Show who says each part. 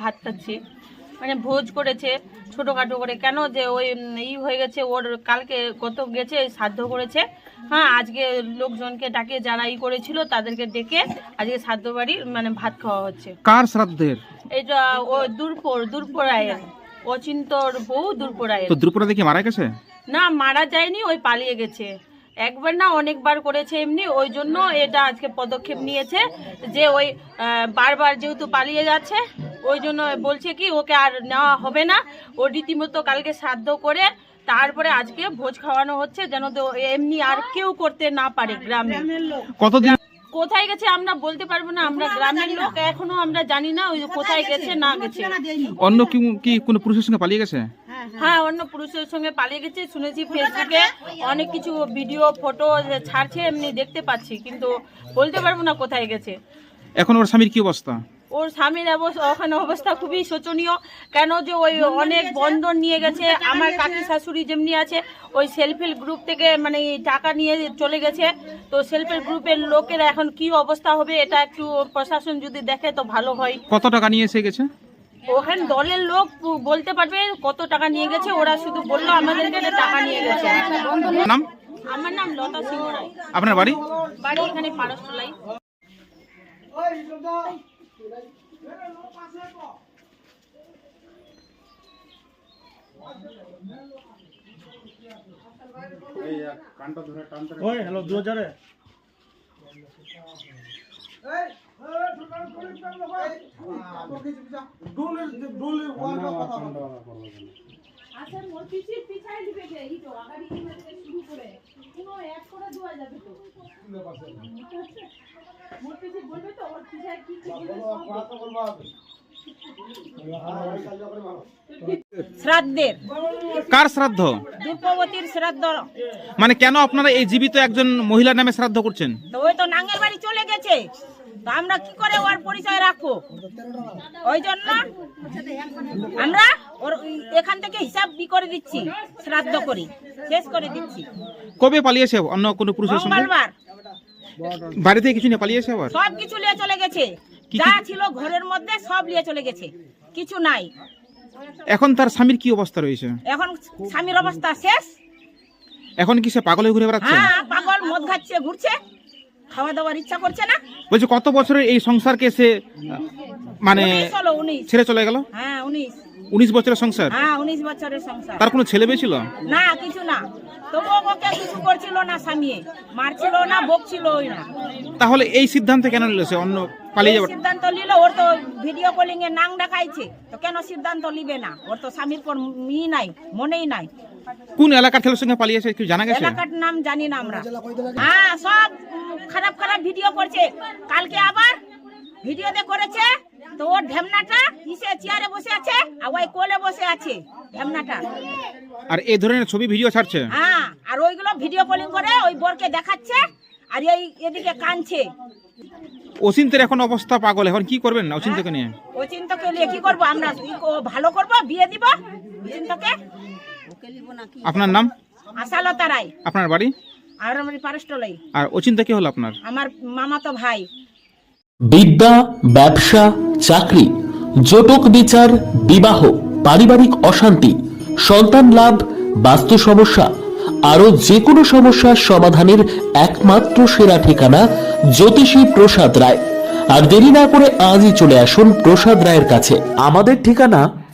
Speaker 1: ভাত খাচ্ছি মানে ভোজ করেছে ছোটখাটো করে। কেন যে ওই ই হয়ে গেছে ওর কালকে কত গেছে সাধ্য করেছে। হ্যাঁ আজকে লোকজনকে ডাকে যারা ই করেছিল তাদেরকে ডেকে আজকে সাধ্য বাড়ি মানে ভাত খাওয়া হচ্ছে।
Speaker 2: কার শ্রাদ্ধের?
Speaker 1: এটা ও দূরপুর দূরপুর আয়ের। অচিন্তর বউ দূরপুর আয়ের।
Speaker 2: তো দেখি মারা গেছে?
Speaker 1: না মারা যায়নি ওই পালিয়ে গেছে। একবার না অনেকবার করেছে এমনি ওই জন্য এটা আজকে পদক্ষেপ নিয়েছে যে ওই বারবার যেহেতু পালিয়ে যাচ্ছে ওই জন্য বলছে কি ওকে আর নেওয়া হবে না। ও রীতিমতো কালকে শ্রাদ্ধ করে তারপরে আজকে ভোজ খাওয়ানো হচ্ছে যেন তো এমনি আর কেউ করতে না পারে গ্রামে।
Speaker 2: কতদিন?
Speaker 1: কোথায় গেছে আমরা বলতে পারব না আমরা গ্রামের লোক এখনও আমরা জানি না ওই কোথায় গেছে? না গেছে।
Speaker 2: অন্য কি কি কোনো পুরুষের সঙ্গে পালিয়ে গেছে?
Speaker 1: হ্যাঁ অন্য পুরুষের সঙ্গে পালিয়ে গেছে শুনেছি ফেসবুকে। অনেক কিছু ভিডিও ফটো ছাড়ছে এমনি দেখতে পাচ্ছি কিন্তু বলতে পারব না কোথায় গেছে।
Speaker 2: এখন ওর স্বামীর কি অবস্থা?
Speaker 1: ওর স্বামীর ওখানে অবস্থা খুবই শোচনীয়। কেন যে ওই অনেক বন্ধন নিয়ে গেছে আমার কাকি শাশুড়ি যেমনি আছে ওই সেলফ হেল্প গ্রুপ থেকে মানে টাকা নিয়ে চলে গেছে। তো সেলফ হেল্প গ্রুপের লোকের এখন কি অবস্থা হবে এটা একটু প্রশাসন যদি দেখে তো ভালো হয়।
Speaker 2: কত টাকা নিয়ে এসে গেছে?
Speaker 1: ওখানে দলের লোক বলতে পারবে কত টাকা নিয়ে গেছে ওরা শুধু বলল আমাদেরকে টাকা নিয়ে গেছে।
Speaker 2: নাম?
Speaker 1: আমার নাম লতা সিংহ রায়।
Speaker 2: আপনার বাড়ি?
Speaker 1: বাড়ি এখানে পারসতলাই।
Speaker 3: ওই হ্যালো দু হাজারে।
Speaker 1: শ্রাদ্ধের।
Speaker 2: কার শ্রাদ্ধ?
Speaker 1: দ্রৌপদীর শ্রাদ্ধ।
Speaker 2: মানে কেন আপনারা এই জীবিত একজন মহিলার নামে শ্রাদ্ধ করছেন?
Speaker 1: তো ওই তো নাঙ্গের বাড়ি চলে গেছে। তো আমরা কি করে ওর পরিচয় রাখব? ওই জন্য আমরা ওর এখান থেকে হিসাব বি করে দিচ্ছি শ্রাদ্ধ করি শেষ করে দিচ্ছি।
Speaker 2: কবে পালিয়েছে অন্য কোনো পুরুষের সঙ্গে?
Speaker 1: মঙ্গলবার।
Speaker 2: বাড়ি থেকে কিছু নিয়ে পালিয়েছে আবার?
Speaker 1: সব কিছু নিয়ে চলে গেছে। যা ছিল ঘরের মধ্যে সব নিয়ে চলে গেছে। কিছু নাই।
Speaker 2: এখন তার স্বামীর কি অবস্থা রয়েছে?
Speaker 1: এখন স্বামীর অবস্থা শেষ।
Speaker 2: এখন কি সে পাগল ঘুরে বেড়াচ্ছে?
Speaker 1: হ্যাঁ পাগল মদ খাচ্ছে ঘুরছে। খাওয়া দাওয়ার ইচ্ছা করছে না?
Speaker 2: বলছে কত বছরের এই সংসারকে সে মানে
Speaker 1: হলো উনিশ।
Speaker 2: ছেড়ে চলে গেল?
Speaker 1: হ্যাঁ উনিশ।
Speaker 2: উনিশ বছরের সংসার?
Speaker 1: হ্যাঁ উনিশ বছরের সংসার।
Speaker 2: তার কোনো ছেলে মেয়ে ছিল?
Speaker 1: না কিছু না। তবুও ওকে কিছু করছিল না স্বামী। মারছিল না বকছিলই না।
Speaker 2: তাহলে এই সিদ্ধান্ত কেন নিল সে? অন্য পালিয়ে
Speaker 1: সিদ্ধান্ত নিল ওর তো ভিডিও কলিং এ নাং দেখাইছে। তো কেন সিদ্ধান্ত নিবে না? ওর তো স্বামীর পর মি নাই মনেই নাই।
Speaker 2: কোন এলাকার ছেলের সঙ্গে পালিয়েছে কি জানা গেছে?
Speaker 1: এলাকার নাম জানি না আমরা। হ্যাঁ সব খারাপ খারাপ ভিডিও করছে। কালকে আবার ভিডিওতে করেছে তো ওর ঢেমনাটা কিসে চেয়ারে বসে আছে আর ওই কোলে বসে আছে ঢেমনাটা।
Speaker 2: আর এই ধরনের ছবি ভিডিও ছাড়ছে?
Speaker 1: হ্যাঁ আর ওইগুলো ভিডিও কলিং করে ওই বরকে দেখাচ্ছে আর এই এদিকে কানছে
Speaker 2: অচিন্তের এখন অবস্থা পাগল এখন কি করবেন না অচিন্তকে নিয়ে?
Speaker 1: ও চিন্তকে নিয়ে কি করব আমরা? ভালো করব বিয়ে দিব
Speaker 2: আপনার নাম?
Speaker 1: আশালতা রায়।
Speaker 2: আপনার বাড়ি?
Speaker 1: আর আমার পারস্টলাই।
Speaker 2: আর অচিন্তা কি হলো আপনার?
Speaker 1: আমার মামা তো ভাই।
Speaker 4: বিদ্যা ব্যবসা চাকরি জটক বিচার বিবাহ পারিবারিক অশান্তি সন্তান লাভ বাস্তু সমস্যা আরও যে কোনো সমস্যার সমাধানের একমাত্র সেরা ঠিকানা জ্যোতিষী প্রসাদ রায়। আর দেরি না করে আজই চলে আসুন প্রসাদ রায়ের কাছে। আমাদের ঠিকানা